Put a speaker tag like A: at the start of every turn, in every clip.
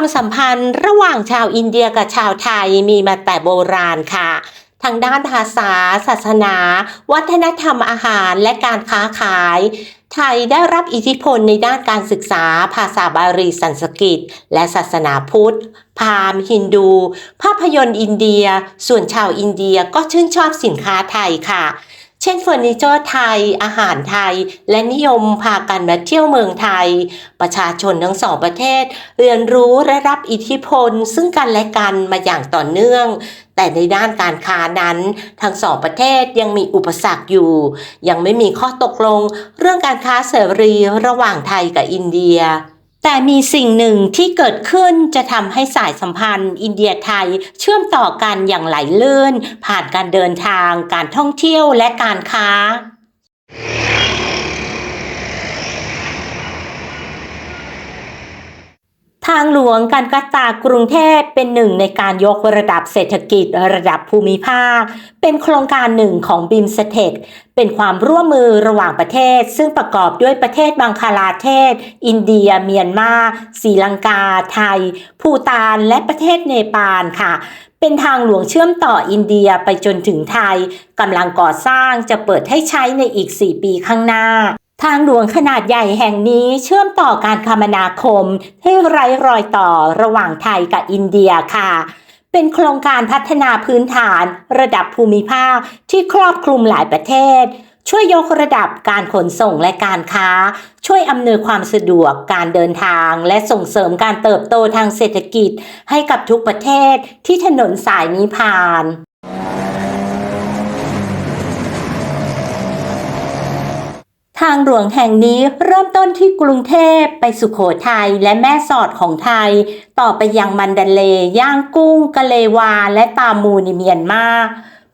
A: ความสัมพันธ์ระหว่างชาวอินเดียกับชาวไทยมีมาแต่โบราณค่ะ ทางด้านภาษา ศาสนา วัฒนธรรมอาหารและการค้าขาย ไทยได้รับอิทธิพลในด้านการศึกษา ภาษาบาลีสันสกฤต และศาสนาพุทธ พราหมณ์ ฮินดู ภาพยนตร์อินเดีย ส่วนชาวอินเดียก็ชื่นชอบสินค้าไทยค่ะ เช่นเฟอร์นิเจอร์ไทย อาหารไทย และนิยมพากันมาเที่ยวเมืองไทย ประชาชนทั้งสองประเทศ เรียนรู้และรับอิทธิพล ซึ่งกันและกันมาอย่างต่อเนื่อง แต่ในด้านการค้านั้น ทั้งสองประเทศยังมีอุปสรรคอยู่ ยังไม่มีข้อตกลง เรื่องการค้าเสรีระหว่างไทยกับอินเดีย แต่มีสิ่งหนึ่งที่เกิดขึ้นจะทำให้สายสัมพันธ์ อินเดียไทยเชื่อมต่อกันอย่างไหลลื่น ผ่านการเดินทาง การท่องเที่ยวและการค้า ทางหลวงการกตากรุงเทพเป็นหนึ่งในการยกระดับเศรษฐกิจระดับภูมิภาค เป็นโครงการหนึ่งของบิมสเทคเป็นความร่วมมือระหว่างประเทศ ซึ่งประกอบด้วยประเทศบังคลาเทศ อินเดีย เมียนมาศรีลังกา ไทย ภูตาน และประเทศเนปาลค่ะเป็นทางหลวงเชื่อมต่ออินเดียไปจนถึงไทยกำลังก่อสร้างจะเปิดให้ใช้ในอีก 4 ปีข้างหน้า ทางหลวงขนาดใหญ่แห่งนี้เชื่อมต่อการคมนาคมให้ไร้รอยต่อระหว่างไทยกับอินเดียค่ะ เป็นโครงการพัฒนาพื้นฐานระดับภูมิภาคที่ครอบคลุมหลายประเทศ ช่วยยกระดับการขนส่งและการค้า ช่วยอำนวยความสะดวกการเดินทาง และส่งเสริมการเติบโตทางเศรษฐกิจให้กับทุกประเทศที่ถนนสายนี้ผ่าน ทางหลวงแห่งนี้เริ่มต้นที่กรุงเทพไปสุขโขทัยและแม่สอดของไทย ต่อไปยังมันดาเลย์ย่างกุ้ง กะเลวา และตามูในเมียนมา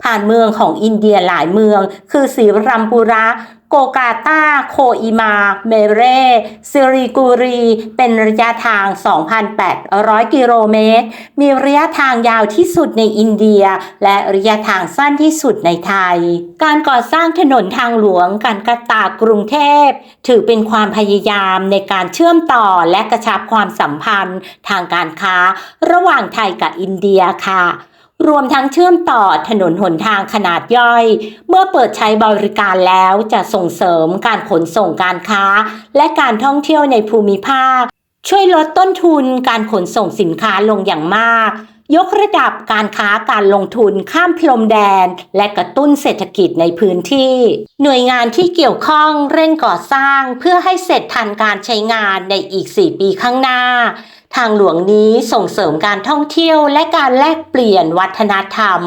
A: ผ่านเมืองของอินเดียหลายเมือง คือสีรัมปุระโกกาตา โคอิมา เมเรซิริกุรี เป็นระยะทาง 2,800 กิโลเมตร มีระยะทางยาวที่สุดในอินเดีย และระยะทางสั้นที่สุดในไทย การก่อสร้างถนนทางหลวงการกระตากกรุงเทพ ถือเป็นความพยายามในการเชื่อมต่อและกระชับความสัมพันธ์ ทางการค้า ระหว่างไทยกับอินเดียค่ะ รวมทั้งเชื่อมต่อถนนหนทางขนาดย่อย เมื่อเปิดใช้บริการแล้วจะส่งเสริมการขนส่งการค้า และการท่องเที่ยวในภูมิภาค ช่วยลดต้นทุนการขนส่งสินค้าลงอย่างมาก ยกระดับการค้าการลงทุนข้ามพรมแดน และกระตุ้นเศรษฐกิจในพื้นที่ หน่วยงานที่เกี่ยวข้องเร่งก่อสร้างเพื่อให้เสร็จทันการใช้งานในอีก 4 ปีข้างหน้า ทางหลวงนี้ส่งเสริมการท่องเที่ยวและการแลกเปลี่ยนวัฒนธรรม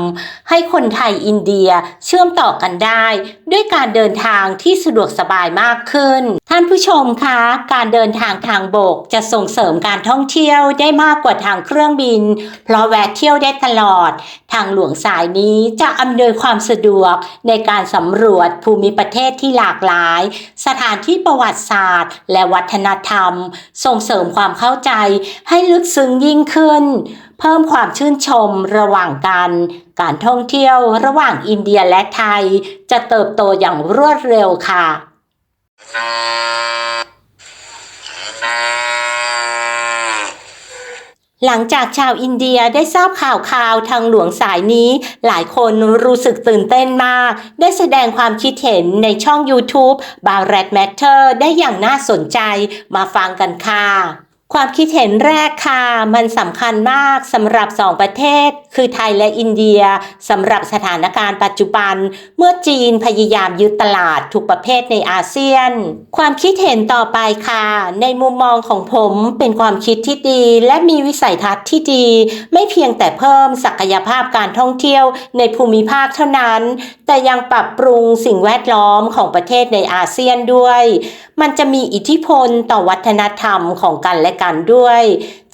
A: ให้คนไทยอินเดียเชื่อมต่อกันได้ ด้วยการเดินทางที่สะดวกสบายมากขึ้น ท่านผู้ชมคะ การเดินทางทางบกจะส่งเสริมการท่องเที่ยวได้มากกว่าทางเครื่องบิน เพราะแวะเที่ยวได้ตลอด ทางหลวงสายนี้จะอำนวยความสะดวกในการสำรวจภูมิประเทศที่หลากหลาย สถานที่ประวัติศาสตร์ และวัฒนธรรม ส่งเสริมความเข้าใจให้ลึกซึ้งยิ่งขึ้น เพิ่มความชื่นชมระหว่างกันการท่องเที่ยวระหว่างอินเดียและไทย จะเติบโตอย่างรวดเร็วค่ะ หลังจากชาวอินเดียได้ทราบข่าวข่าวทางหลวงสายนี้ หลายคนรู้สึกตื่นเต้นมาก ได้แสดงความคิดเห็นในช่อง YouTube b a r e t Matter ได้อย่างน่าสนใจมาฟังกันค่ะ ความคิดเห็นแรกค่ะ มันสำคัญมากสำหรับสองประเทศ คือไทยและอินเดียสำหรับสถานการณ์ปัจจุบัน เมื่อจีนพยายามยึดตลาดทุกประเภทในอาเซียน ความคิดเห็นต่อไปค่ะ ในมุมมองของผมเป็นความคิดที่ดี และมีวิสัยทัศน์ที่ดี ไม่เพียงแต่เพิ่มศักยภาพการท่องเที่ยวในภูมิภาคเท่านั้น แต่ยังปรับปรุงสิ่งแวดล้อมของประเทศในอาเซียนด้วย มันจะมีอิทธิพลต่อวัฒนธรรมของกันและกันด้วย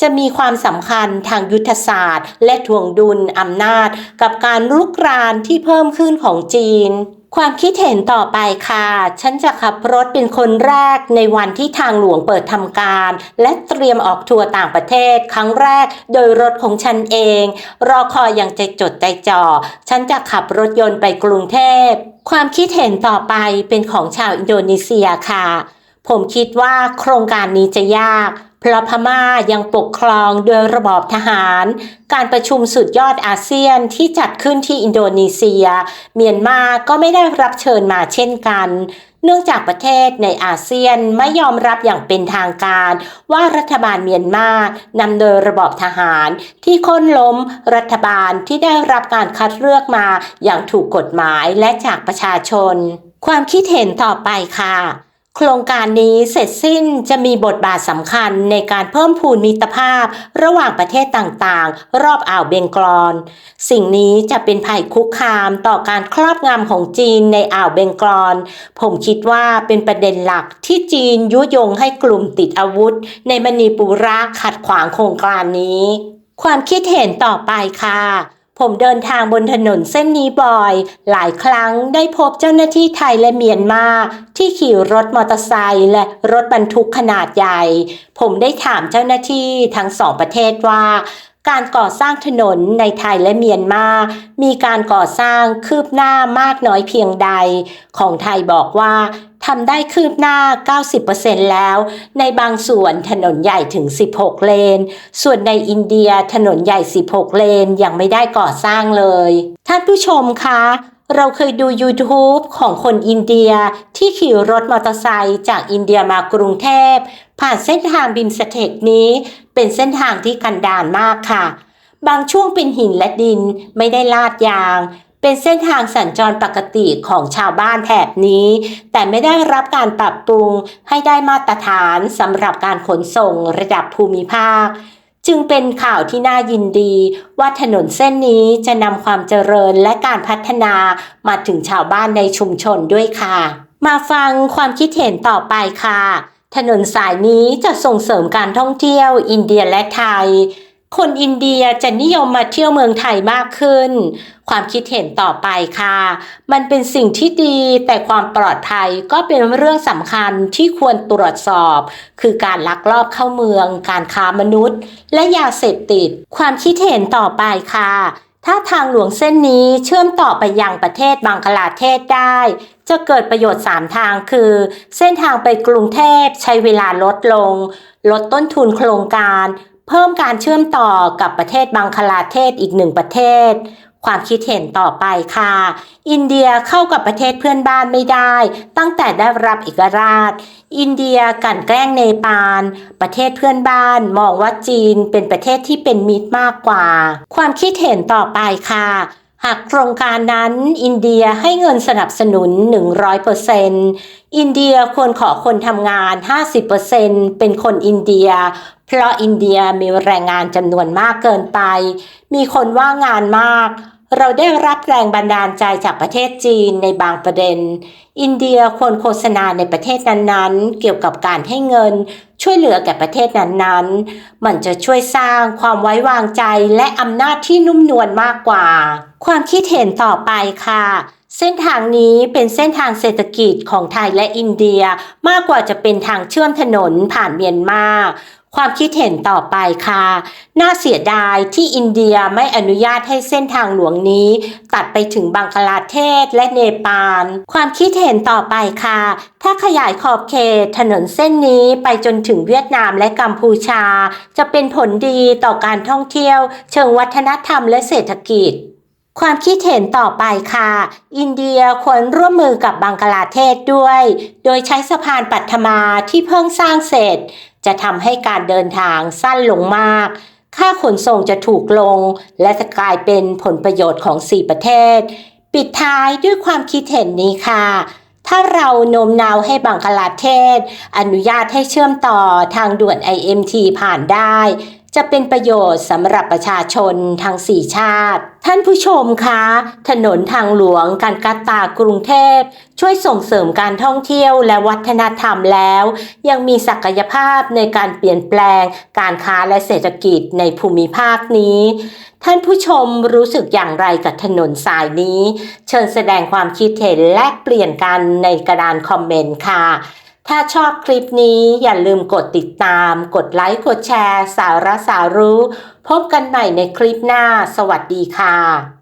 A: จะมีความสำคัญทางยุทธศาสตร์ และถ่วงดุลอำนาจ กับการรุกรานที่เพิ่มขึ้นของจีนความคิดเห็นต่อไปค่ะ ฉันจะขับรถเป็นคนแรกในวันที่ทางหลวงเปิดทำการ และเตรียมออกทัวร์ต่างประเทศ ครั้งแรกโดยรถของฉันเอง รอคอยอย่างใจจดใจจ่อ ฉันจะขับรถยนต์ไปกรุงเทพ ความคิดเห็นต่อไปเป็นของชาวอินโดนีเซียค่ะ ผมคิดว่าโครงการนี้จะยาก เพราะพม่ายังปกครองโดยระบอบทหาร การประชุมสุดยอดอาเซียนที่จัดขึ้นที่อินโดนีเซีย เมียนมาก็ไม่ได้รับเชิญมาเช่นกัน เนื่องจากประเทศในอาเซียนไม่ยอมรับอย่างเป็นทางการ ว่ารัฐบาลเมียนมานำโดยระบอบทหารที่ค้นล้มรัฐบาลที่ได้รับการคัดเลือกมาอย่างถูกกฎหมายและจากประชาชน ความคิดเห็นต่อไปค่ะ โครงการนี้เสร็จสิ้นจะมีบทบาทสำคัญในการเพิ่มพูนมิตรภาพ ระหว่างประเทศต่างๆ รอบอ่าวเบงกอลสิ่งนี้จะเป็นภัยคุกคามต่อการครอบงำของจีนในอ่าวเบงกอลผมคิดว่าเป็นประเด็นหลักที่จีนยุยงให้กลุ่มติดอาวุธ ในมณีปุระขัดขวางโครงการนี้ ความคิดเห็นต่อไปค่ะ ผมเดินทางบนถนนเส้นนี้บ่อย หลายครั้งได้พบเจ้าหน้าที่ไทยและเมียนมา ที่ขี่รถมอเตอร์ไซค์และรถบรรทุกขนาดใหญ่ ผมได้ถามเจ้าหน้าที่ทั้งสองประเทศว่า การก่อสร้างถนนในไทยและเมียนมา มีการก่อสร้างคืบหน้ามากน้อยเพียงใด ของไทยบอกว่า ทำได้คืบหน้า 90%แล้ว ในบางส่วนถนนใหญ่ถึง 16 เลน ส่วนในอินเดียถนนใหญ่ 16 เลนยังไม่ได้ก่อสร้างเลย ท่านผู้ชมคะเราเคยดู YouTube ของคนอินเดียที่ขี่รถมอเตอร์ไซค์จากอินเดียมากรุงเทพ ผ่านเส้นทางบิมสเทกนี้เป็นเส้นทางที่กันดารมากค่ะ บางช่วงเป็นหินและดินไม่ได้ลาดยาง เป็นเส้นทางสัญจรปกติของชาวบ้านแถบนี้ แต่ไม่ได้รับการปรับปรุงให้ได้มาตรฐานสำหรับการขนส่งระดับภูมิภาค จึงเป็นข่าวที่น่ายินดี ว่าถนนเส้นนี้จะนำความเจริญและการพัฒนามาถึงชาวบ้านในชุมชนด้วยค่ะ มาฟังความคิดเห็นต่อไปค่ะ ถนนสายนี้จะส่งเสริมการท่องเที่ยวอินเดียและไทย คนอินเดียจะนิยมมาเที่ยวเมืองไทยมากขึ้น ความคิดเห็นต่อไปค่ะ มันเป็นสิ่งที่ดีแต่ความปลอดภัยก็เป็นเรื่องสำคัญที่ควรตรวจสอบ คือการลักลอบเข้าเมือง การค้ามนุษย์ และยาเสพติด ความคิดเห็นต่อไปค่ะถ้าทางหลวงเส้นนี้เชื่อมต่อไปยังประเทศบังคลาเทศได้ จะเกิดประโยชน์ 3 ทางคือ เส้นทางไปกรุงเทพใช้เวลาลดลง ลดต้นทุนโครงการ เพิ่มการเชื่อมต่อกับประเทศบังคลาเทศอีกหนึ่งประเทศ ความคิดเห็นต่อไปค่ะ อินเดียเข้ากับประเทศเพื่อนบ้านไม่ได้ ตั้งแต่ได้รับเอกราช อินเดียกันแกล้งเนปาล ประเทศเพื่อนบ้านมองว่าจีนเป็นประเทศที่เป็นมิตรมากกว่า ความคิดเห็นต่อไปค่ะ หากโครงการนั้นอินเดียให้เงินสนับสนุน 100%อินเดียควรขอคนทำงาน 50%เป็นคนอินเดีย เพราะอินเดียมีแรงงานจำนวนมากเกินไป มีคนว่างงานมาก เราได้รับแรงบันดาลใจจากประเทศจีนในบางประเด็น อินเดียควรโฆษณาในประเทศนั้นๆ เกี่ยวกับการให้เงินช่วยเหลือแก่ประเทศนั้นๆ มันจะช่วยสร้างความไว้วางใจและอำนาจที่นุ่มนวลมากกว่า ความคิดเห็นต่อไปค่ะ เส้นทางนี้เป็นเส้นทางเศรษฐกิจของไทยและอินเดีย มากกว่าจะเป็นทางเชื่อมถนนผ่านเมียนมา ความคิดเห็นต่อไปค่ะ น่าเสียดายที่อินเดียไม่อนุญาตให้เส้นทางหลวงนี้ ตัดไปถึงบังคลาเทศและเนปาล ความคิดเห็นต่อไปค่ะ ถ้าขยายขอบเขตถนนเส้นนี้ไปจนถึงเวียดนามและกัมพูชา จะเป็นผลดีต่อการท่องเที่ยว เชิงวัฒนธรรมและเศรษฐกิจความคิดเห็นต่อไปค่ะ อินเดียควรร่วมมือกับบังกลาเทศด้วย โดยใช้สะพานปัทมาที่เพิ่งสร้างเสร็จ จะทำให้การเดินทางสั้นลงมาก ค่าขนส่งจะถูกลง และจะกลายเป็นผลประโยชน์ของ 4 ประเทศ ปิดท้ายด้วยความคิดเห็นนี้ค่ะ ถ้าเราโน้มน้าวให้บังกลาเทศ อนุญาตให้เชื่อมต่อทางด่วน IMT ผ่านได้ จะเป็นประโยชน์สำหรับประชาชนทั้งสี่ชาติ ท่านผู้ชมคะ ถนนทางหลวงการกาตากรุงเทพ ช่วยส่งเสริมการท่องเที่ยวและวัฒนธรรมแล้ว ยังมีศักยภาพในการเปลี่ยนแปลง การค้าและเศรษฐกิจในภูมิภาคนี้ ท่านผู้ชมรู้สึกอย่างไรกับถนนสายนี้ เชิญแสดงความคิดเห็นและเปลี่ยนกันในกระดานคอมเมนต์ค่ะ ถ้าชอบคลิปนี้อย่าลืมกดติดตาม กดไลค์ กดแชร์ สาระสารู้ พบกันใหม่ในคลิปหน้า สวัสดีค่ะ